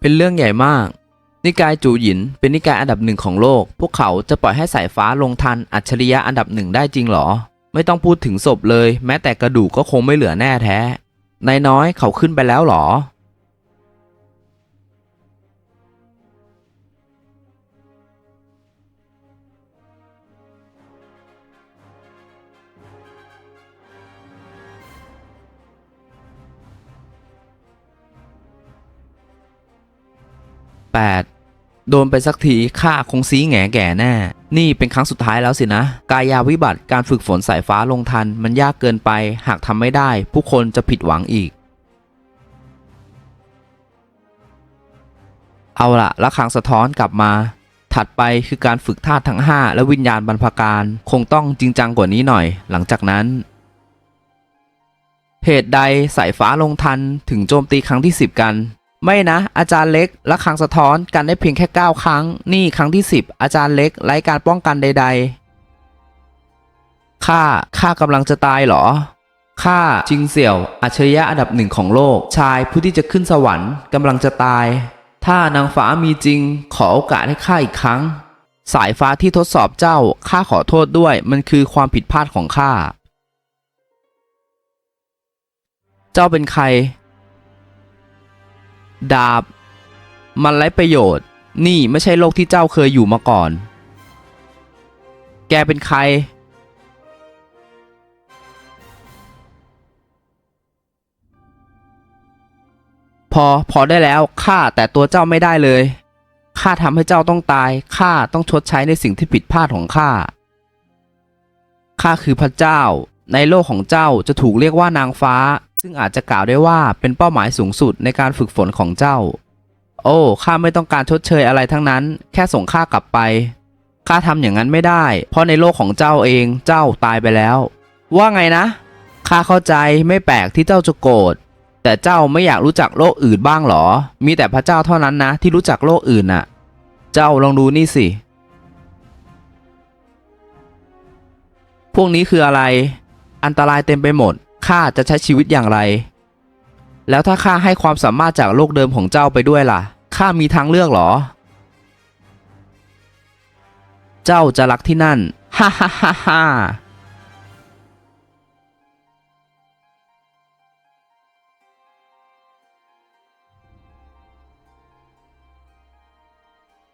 เป็นเรื่องใหญ่มาก นิกายจูหยินเป็นนิกายอันดับหนึ่งของโลก พวกเขาจะปล่อยให้สายฟ้าลงทันอัจฉริยะอันดับหนึ่งได้จริงเหรอ ไม่ต้องพูดถึงศพเลย แม้แต่กระดูกก็คงไม่เหลือแน่แท้นายน้อยเขาขึ้นไปแล้วเหรอ 8. โดนไปสักทีข้าคงซีแงแก่แน่ นี่เป็นครั้งสุดท้ายแล้วสินะ กายาวิบัติการฝึกฝนสายฟ้าลงทัน มันยากเกินไป หากทำไม่ได้ ผู้คนจะผิดหวังอีก เอาละละครังสะท้อนกลับมา ถัดไปคือการฝึกธาตุทั้ง 5 และวิญญาณบรรพการ คงต้องจริงจังกว่านี้หน่อย หลังจากนั้นเหตุใดสายฟ้าลงทันถึงโจมตีครั้งที่ 10 กัน ไม่นะ อาจารย์เล็กละครังสะท้อนกันได้เพียงแค่ 9 ครั้ง นี่ครั้งที่ 10 อาจารย์เล็กไร้การป้องกันใด ๆ ข้า ข้ากำลังจะตายเหรอ ข้าจิงเสี่ยว อัจฉริยะอันดับหนึ่งของโลก ชายผู้ที่จะขึ้นสวรรค์กำลังจะตาย ถ้านางฟ้ามีจริง ขอโอกาสให้ข้าอีกครั้ง สายฟ้าที่ทดสอบเจ้า ข้าขอโทษด้วย มันคือความผิดพลาดของข้า เจ้าเป็นใคร ดาบ มันไร้ประโยชน์ นี่ไม่ใช่โลกที่เจ้าเคยอยู่มาก่อน แกเป็นใคร พอพอได้แล้วข้าแต่ตัวเจ้าไม่ได้เลยข้าทำให้เจ้าต้องตายข้าต้องชดใช้ในสิ่งที่ผิดพลาดของข้าข้าคือพระเจ้า ในโลกของเจ้าจะถูกเรียกว่านางฟ้า ซึ่งอาจจะกล่าวได้ว่าเป็นเป้าหมายสูงสุดในการฝึกฝนของเจ้า โอ้ข้าไม่ต้องการชดเชยอะไรทั้งนั้น แค่ส่งข้ากลับไปข้าทำอย่างนั้นไม่ได้ เพราะในโลกของเจ้าเองเจ้าตายไปแล้ว ว่าไงนะข้าเข้าใจไม่แปลกที่เจ้าจะโกรธแต่เจ้าไม่อยากรู้จักโลกอื่นบ้างหรอ มีแต่พระเจ้าเท่านั้นนะ ที่รู้จักโลกอื่นน่ะ เจ้าลองดูนี่สิ พวกนี้คืออะไร อันตรายเต็มไปหมด ข้าจะใช้ชีวิตอย่างไร แล้วถ้าข้าให้ความสามารถจากโลกเดิมของเจ้าไปด้วยล่ะ ข้ามีทางเลือกหรอ เจ้าจะรักที่นั่น ฮ่าฮ่าฮ่าฮ่า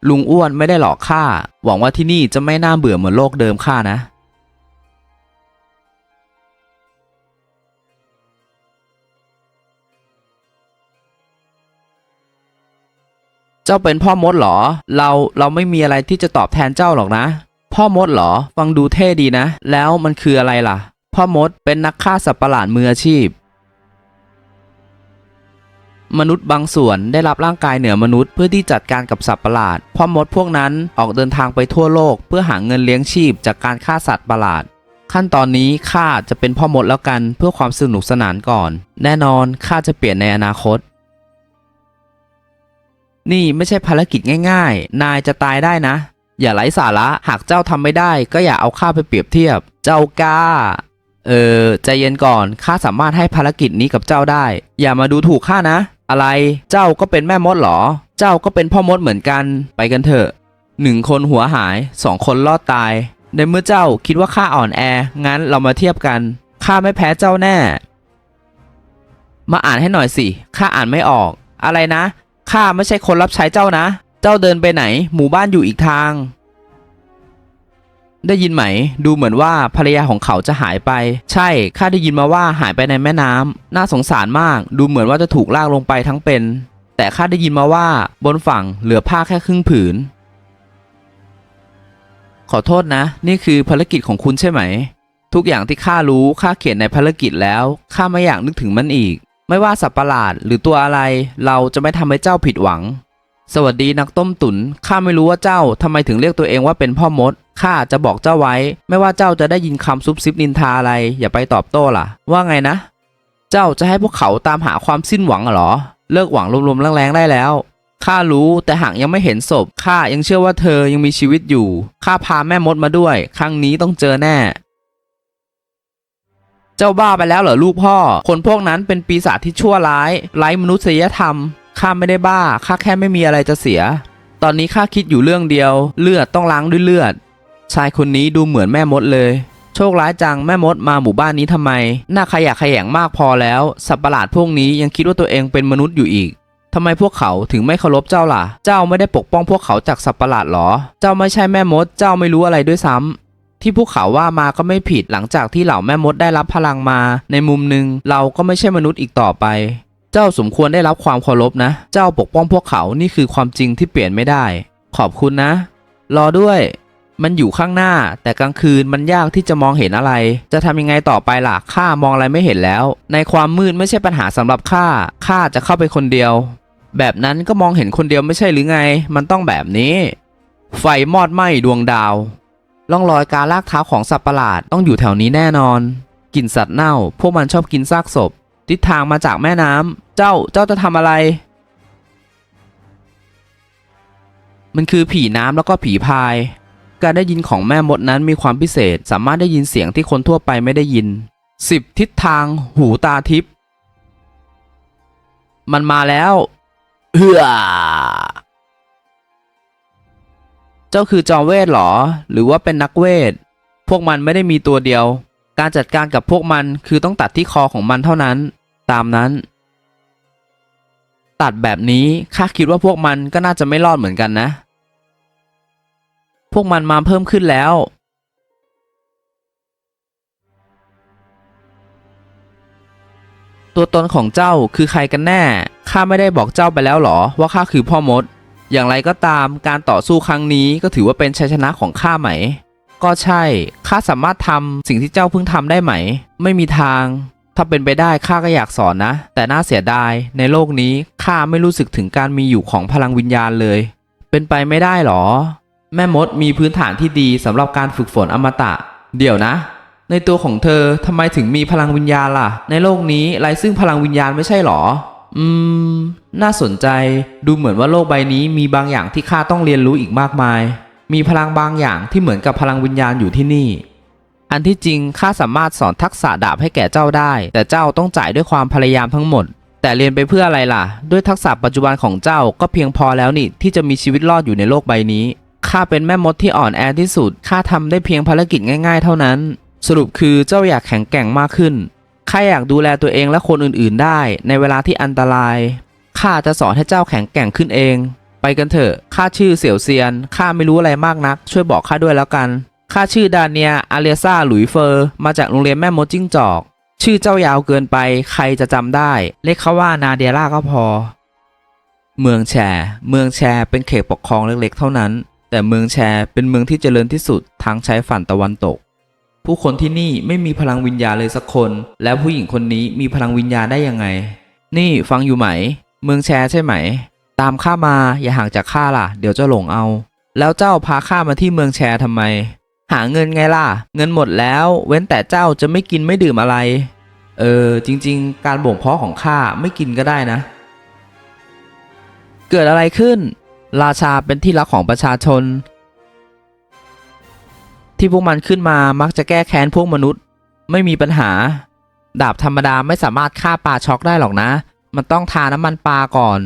ลุงอ้วนไม่ได้หลอกข้า หวังว่าที่นี่จะไม่น่าเบื่อเหมือนโลกเดิมข้านะ เจ้าเป็นพ่อมดเหรอ เราเราไม่มีอะไรที่จะตอบแทนเจ้าหรอกนะ พ่อมดเหรอ ฟังดูเท่ดีนะ แล้วมันคืออะไรล่ะ พ่อมดเป็นนักฆ่าสัตว์ประหลาดมืออาชีพ มนุษย์บางส่วนได้รับร่างกายเหนือมนุษย์เพื่อที่จัดการกับสัตว์ประหลาด พ่อมดพวกนั้นออกเดินทางไปทั่วโลก เพื่อหาเงินเลี้ยงชีพจากการฆ่าสัตว์ประหลาดขั้นตอนนี้ข้าจะเป็นพ่อมดแล้วกันเพื่อความสนุกสนานก่อน แน่นอนข้าจะเปลี่ยนในอนาคต นี่ไม่ใช่ภารกิจง่าย ๆ นายจะตายได้นะ อย่าไร้สาระ หากเจ้าทำไม่ได้ ก็อย่าเอาข้าไปเปรียบเทียบ เจ้ากล้า เออใจเย็นก่อน ข้าสามารถให้ภารกิจนี้กับเจ้าได้ อย่ามาดูถูกข้านะ อะไรเจ้าก็เป็นแม่มดเหรอ เจ้าก็เป็นพ่อมดเหมือนกัน ไปกันเถอะหนึ่งคนหัวหายสองคนรอดตาย ในเมื่อเจ้าคิดว่าข้าอ่อนแอ งั้นเรามาเทียบกัน ข้าไม่แพ้เจ้าแน่ มาอ่านให้หน่อยสิ ข้าอ่านไม่ออก อะไรนะ ข้าไม่ใช่คนรับใช้เจ้านะ เจ้าเดินไปไหน หมู่บ้านอยู่อีกทาง ได้ยินไหม ดูเหมือนว่าภรรยาของเขาจะหายไป ใช่ ข้าได้ยินมาว่าหายไปในแม่น้ำน่าสงสารมาก ดูเหมือนว่าจะถูกลากลงไปทั้งเป็น แต่ข้าได้ยินมาว่าบนฝั่งเหลือผ้าแค่ครึ่งผืน ขอโทษนะ นี่คือภารกิจของคุณใช่ไหม ทุกอย่างที่ข้ารู้ข้าเขียนในภารกิจแล้ว ข้าไม่อยากนึกถึงมันอีก ไม่ว่าสัตว์ประหลาดหรือตัวอะไร เราจะไม่ทำให้เจ้าผิดหวัง สวัสดีนักต้มตุนข้าไม่รู้ว่าเจ้าทำไมถึงเรียกตัวเองว่าเป็นพ่อมดข้าจะบอกเจ้าไว้ ไม่ว่าเจ้าจะได้ยินคำซุบซิบนินทาอะไร อย่าไปตอบโต้ล่ะ ว่าไงนะ เจ้าจะให้พวกเขาตามหาความสิ้นหวังเหรอ เลิกหวังรวมๆแรงๆได้แล้วข้ารู้แต่หากยังไม่เห็นศพข้ายังเชื่อว่าเธอยังมีชีวิตอยู่ข้าพาแม่มดมาด้วย ครั้งนี้ต้องเจอแน่ เจ้าบ้าไปแล้วเหรอลูกพ่อ คนพวกนั้นเป็นปีศาจที่ชั่วร้าย ไร้มนุษยธรรม ข้าไม่ได้บ้า ข้าแค่ไม่มีอะไรจะเสีย ตอนนี้ข้าคิดอยู่เรื่องเดียว เลือดต้องล้างด้วยเลือด ชายคนนี้ดูเหมือนแม่มดเลย โชคร้ายจังแม่มดมาหมู่บ้านนี้ทำไม น่าขยะแขยงมากพอแล้ว สัตว์ประหลาดพวกนี้ยังคิดว่าตัวเองเป็นมนุษย์อยู่อีกทำไมพวกเขาถึงไม่เคารพเจ้าล่ะ เจ้าไม่ได้ปกป้องพวกเขาจากสัตว์ประหลาดหรอ เจ้าไม่ใช่แม่มด เจ้าไม่รู้อะไรด้วยซ้ำ ที่พวกเขาว่ามาก็ไม่ผิดหลังจากที่เหล่าแม่มดได้รับพลังมา ในมุมหนึ่งเราก็ไม่ใช่มนุษย์อีกต่อไป เจ้าสมควรได้รับความเคารพนะ เจ้าปกป้องพวกเขานี่คือความจริงที่เปลี่ยนไม่ได้ ขอบคุณนะ รอด้วย มันอยู่ข้างหน้า แต่กลางคืนมันยากที่จะมองเห็นอะไร จะทำยังไงต่อไปล่ะข้ามองอะไรไม่เห็นแล้ว ในความมืดไม่ใช่ปัญหาสำหรับข้าข้าจะเข้าไปคนเดียว แบบนั้นก็มองเห็นคนเดียวไม่ใช่หรือไง มันต้องแบบนี้ ไฟมอดไหม้ดวงดาว ร่องรอยการลากเท้าของสัตว์ประหลาดต้องอยู่แถวนี้แน่นอนกลิ่นสัตว์เน่า พวกมันชอบกินซากศพ ทิศทางมาจากแม่น้ำเจ้าเจ้าจะทำอะไร มันคือผีน้ำแล้วก็ผีพาย การได้ยินของแม่มดนั้นมีความพิเศษสามารถได้ยินเสียงที่คนทั่วไปไม่ได้ยินสิบทิศทาง หูตาทิพมันมาแล้วเฮือ เจ้าคือจอมเวทหรอ หรือว่าเป็นนักเวท พวกมันไม่ได้มีตัวเดียว การจัดการกับพวกมันคือต้องตัดที่คอของมันเท่านั้น ตามนั้น ตัดแบบนี้ข้าคิดว่าพวกมันก็น่าจะไม่รอดเหมือนกันนะ พวกมันมาเพิ่มขึ้นแล้ว ตัวตนของเจ้าคือใครกันแน่ข้าไม่ได้บอกเจ้าไปแล้วหรอ ว่าข้าคือพ่อมด อย่างไรก็ตามการต่อสู้ครั้งนี้ก็ถือว่าเป็นชัยชนะของข้าไหม ก็ใช่ ข้าสามารถทำสิ่งที่เจ้าเพิ่งทำได้ไหม ไม่มีทาง ถ้าเป็นไปได้ข้าก็อยากสอนนะ แต่น่าเสียดาย ในโลกนี้ข้าไม่รู้สึกถึงการมีอยู่ของพลังวิญญาณเลย เป็นไปไม่ได้หรอ แม่มดมีพื้นฐานที่ดีสำหรับการฝึกฝนอมตะ เดี๋ยวนะ ในตัวของเธอทำไมถึงมีพลังวิญญาณล่ะ ในโลกนี้ไร้ซึ่งพลังวิญญาณไม่ใช่หรอ อืม น่าสนใจ ดูเหมือนว่าโลกใบนี้มีบางอย่างที่ข้าต้องเรียนรู้อีกมากมาย มีพลังบางอย่างที่เหมือนกับพลังวิญญาณอยู่ที่นี่ อันที่จริงข้าสามารถสอนทักษะดาบให้แก่เจ้าได้ แต่เจ้าต้องจ่ายด้วยความพยายามทั้งหมด แต่เรียนไปเพื่ออะไรล่ะ ด้วยทักษะปัจจุบันของเจ้าก็เพียงพอแล้วนี่ที่จะมีชีวิตรอดอยู่ในโลกใบนี้ข้าเป็นแม่มดที่อ่อนแอที่สุดข้าทำได้เพียงภารกิจง่าย ๆ เท่านั้น สรุปคือเจ้าอยากแข็งแกร่งมากขึ้น ข้าอยากดูแลตัวเองและคนอื่นๆ ได้ในเวลาที่อันตรายข้าจะสอนให้เจ้าแข็งแกร่งขึ้นเอง ไปกันเถอะข้าชื่อเสี่ยวเซียนข้าไม่รู้อะไรมากนัก ช่วยบอกข้าด้วยแล้วกันข้าชื่อดาเนียอาเลียซาหลุยเฟอร์ มาจากโรงเรียนแม่มดจิ้งจอก ชื่อเจ้ายาวเกินไปใครจะจำได้ เรียกเขาว่านาเดียล่าก็พอ เมืองแชร์ เมืองแชร์เป็นเขตปกครองเล็กๆ เท่านั้น แต่เมืองแชร์เป็นเมืองที่เจริญที่สุดทางชายฝั่งตะวันตก ผู้คนที่นี่ไม่มีพลังวิญญาณเลยสักคน แล้วผู้หญิงคนนี้มีพลังวิญญาณได้ยังไง นี่ฟังอยู่ไหม เมืองแชร์ใช่ไหม ตามข้ามาอย่าห่างจากข้าล่ะ เดี๋ยวจ้าหลงเอา แล้วเจ้าพาข้ามาที่เมืองแชร์ทำไม หาเงินไงล่ะ เงินหมดแล้ว เว้นแต่เจ้าจะไม่กินไม่ดื่มอะไร เออจริง ๆ การบ่มเพาะของข้าไม่กินก็ได้นะ เกิดอะไรขึ้น ราชาเป็นที่รักของประชาชน ที่พวกมันขึ้นมามักจะแก้แค้นพวกมนุษย์ ไม่มีปัญหา ดาบธรรมดาไม่สามารถฆ่าปลาช็อกได้หรอกนะ มันต้องทาน้ำมันปลาก่อน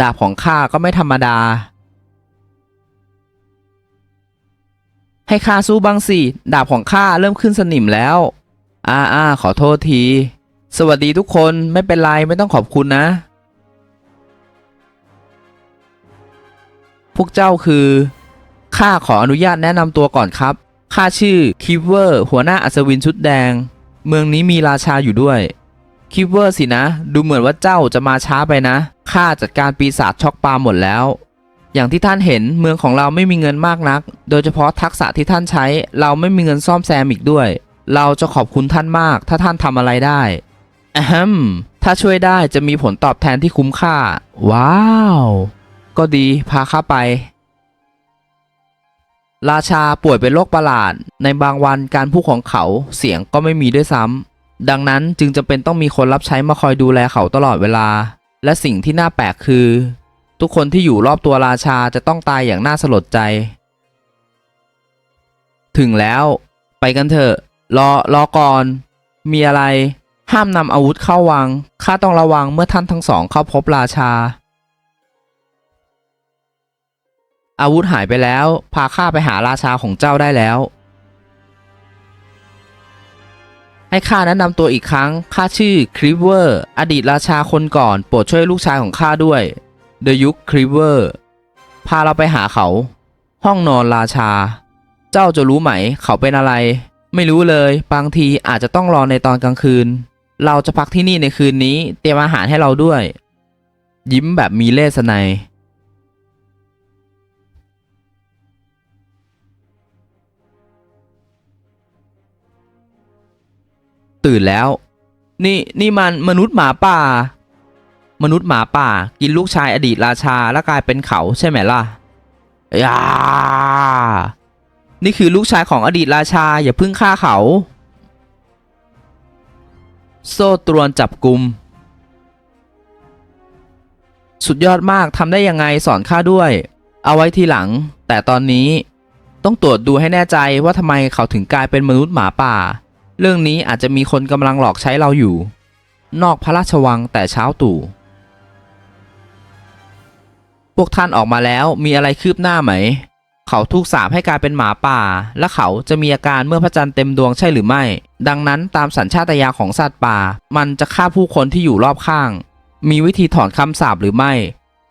ดาบของข้าก็ไม่ธรรมดา ให้ข้าสู้บ้างสิ ดาบของข้าเริ่มขึ้นสนิมแล้ว อ่าอ่าขอโทษที สวัสดีทุกคนไม่เป็นไรไม่ต้องขอบคุณนะ พวกเจ้าคือข้าขออนุญาตแนะนำตัวก่อนครับ ข้าชื่อคิเวอร์หัวหน้าอัศวินชุดแดง เมืองนี้มีราชาอยู่ด้วยคิเวอร์สินะ ดูเหมือนว่าเจ้าจะมาช้าไปนะข้าจัดการปีศาจช็อกปลาหมดแล้ว อย่างที่ท่านเห็นเมืองของเราไม่มีเงินมากนัก โดยเฉพาะทักษะที่ท่านใช้ เราไม่มีเงินซ่อมแซมอีกด้วย เราจะขอบคุณท่านมาก ถ้าท่านทำอะไรได้อฮมถ้าช่วยได้จะมีผลตอบแทนที่คุ้มค่า ว้าว ก็ดีพาข้าไป ราชาป่วยเป็นโรคประหลาด ในบางวันการพูดของเขาเสียงก็ไม่มีด้วยซ้ำดังนั้นจึงจำเป็นต้องมีคนรับใช้มาคอยดูแลเขาตลอดเวลา และสิ่งที่น่าแปลกคือ ทุกคนที่อยู่รอบตัวราชาจะต้องตายอย่างน่าสลดใจ ถึงแล้ว ไปกันเถอะรอรอก่อน มีอะไร ห้ามนำอาวุธเข้าวังข้าต้องระวังเมื่อท่านทั้งสองเข้าพบราชา อาวุธหายไปแล้ว พาข้าไปหาราชาของเจ้าได้แล้ว ให้ข้าแนะนำตัวอีกครั้ง ข้าชื่อคริเวอร์ อดีตราชาคนก่อน โปรดช่วยลูกชายของข้าด้วย เดยุคคริเวอร์ พาเราไปหาเขา ห้องนอนราชา เจ้าจะรู้ไหม เขาเป็นอะไร ไม่รู้เลย บางทีอาจจะต้องรอในตอนกลางคืน เราจะพักที่นี่ในคืนนี้ เตรียมอาหารให้เราด้วย ยิ้มแบบมีเล่ห์ไนย ตื่นแล้ว นี่นี่มันมนุษย์หมาป่า มนุษย์หมาป่า กินลูกชายอดีตราชาแล้วกลายเป็นเขาใช่ไหมล่ะยานี่คือลูกชายของอดีตราชา อย่าพึ่งฆ่าเขา โซ่ตรวนจับกลุ่มสุดยอดมากทำได้ยังไงสอนข้าด้วย เอาไว้ทีหลัง แต่ตอนนี้ต้องตรวจดูให้แน่ใจว่าทำไมเขาถึงกลายเป็นมนุษย์หมาป่า เรื่องนี้อาจจะมีคนกำลังหลอกใช้เราอยู่ นอกพระราชวังแต่เช้าตู่ พวกท่านออกมาแล้วมีอะไรคืบหน้าไหม เขาถูกสาปให้กลายเป็นหมาป่า และเขาจะมีอาการเมื่อพระจันทร์เต็มดวงใช่หรือไม่ ดังนั้นตามสัญชาตญาณของสัตว์ป่า มันจะฆ่าผู้คนที่อยู่รอบข้าง มีวิธีถอนคำสาปหรือไม่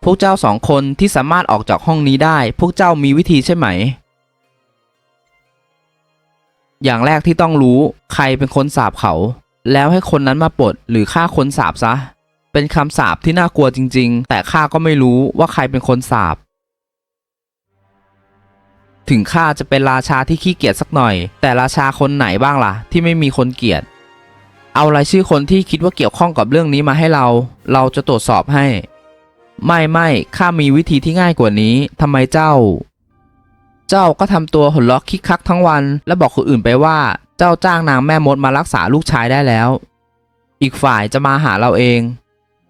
พวกเจ้าสองคนที่สามารถออกจากห้องนี้ได้ พวกเจ้ามีวิธีใช่ไหม อย่างแรกที่ต้องรู้ใครเป็นคนสาบเขา แล้วให้คนนั้นมาปลดหรือฆ่าคนสาบซะ เป็นคำสาปที่น่ากลัวจริง ๆ แต่ข้าก็ไม่รู้ว่าใครเป็นคนสาบถึงข้าจะเป็นราชาที่ขี้เกียจสักหน่อย แต่ราชาคนไหนบ้างล่ะ ที่ไม่มีคนเกลียด เอารายชื่อคนที่คิดว่าเกี่ยวข้องกับเรื่องนี้มาให้เรา เราจะตรวจสอบให้ ไม่ไม่ข้ามีวิธีที่ง่ายกว่านี้ทำไมเจ้า เจ้าก็ทำตัวหัวเราะคิกคักทั้งวัน และบอกคนอื่นไปว่า เจ้าจ้างนางแม่มดมารักษาลูกชายได้แล้ว อีกฝ่ายจะมาหาเราเอง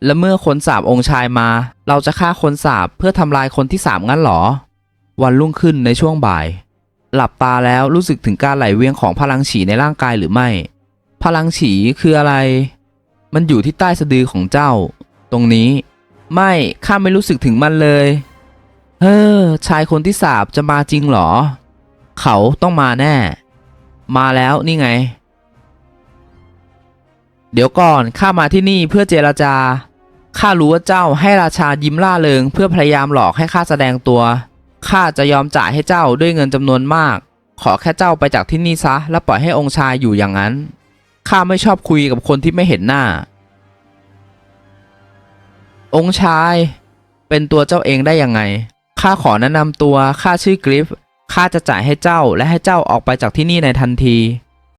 และเมื่อคนสาบองค์ชายมา เราจะฆ่าคนสาบเพื่อทำลายคนที่สามงั้นหรอ วันรุ่งขึ้นในช่วงบ่าย หลับตาแล้วรู้สึกถึงการไหลเวียงของพลังฉีในร่างกายหรือไม่ พลังฉีคืออะไร มันอยู่ที่ใต้สะดือของเจ้า ตรงนี้ ไม่ข้าไม่รู้สึกถึงมันเลย เฮ้อชายคนที่สาบจะมาจริงเหรอ เขาต้องมาแน่ มาแล้วนี่ไง เดี๋ยวก่อนข้ามาที่นี่เพื่อเจรจาข้ารู้ว่าเจ้าให้ราชายิ้มล่าเริง เพื่อพยายามหลอกให้ข้าแสดงตัวข้าจะยอมจ่ายให้เจ้าด้วยเงินจำนวนมาก ขอแค่เจ้าไปจากที่นี่ซะ และปล่อยให้องค์ชายอยู่อย่างนั้นข้าไม่ชอบคุยกับคนที่ไม่เห็นหน้า องค์ชายเป็นตัวเจ้าเองได้ยังไง ข้าขอแนะนำตัว ข้าชื่อกริฟ ข้าจะจ่ายให้เจ้าและให้เจ้าออกไปจากที่นี่ในทันที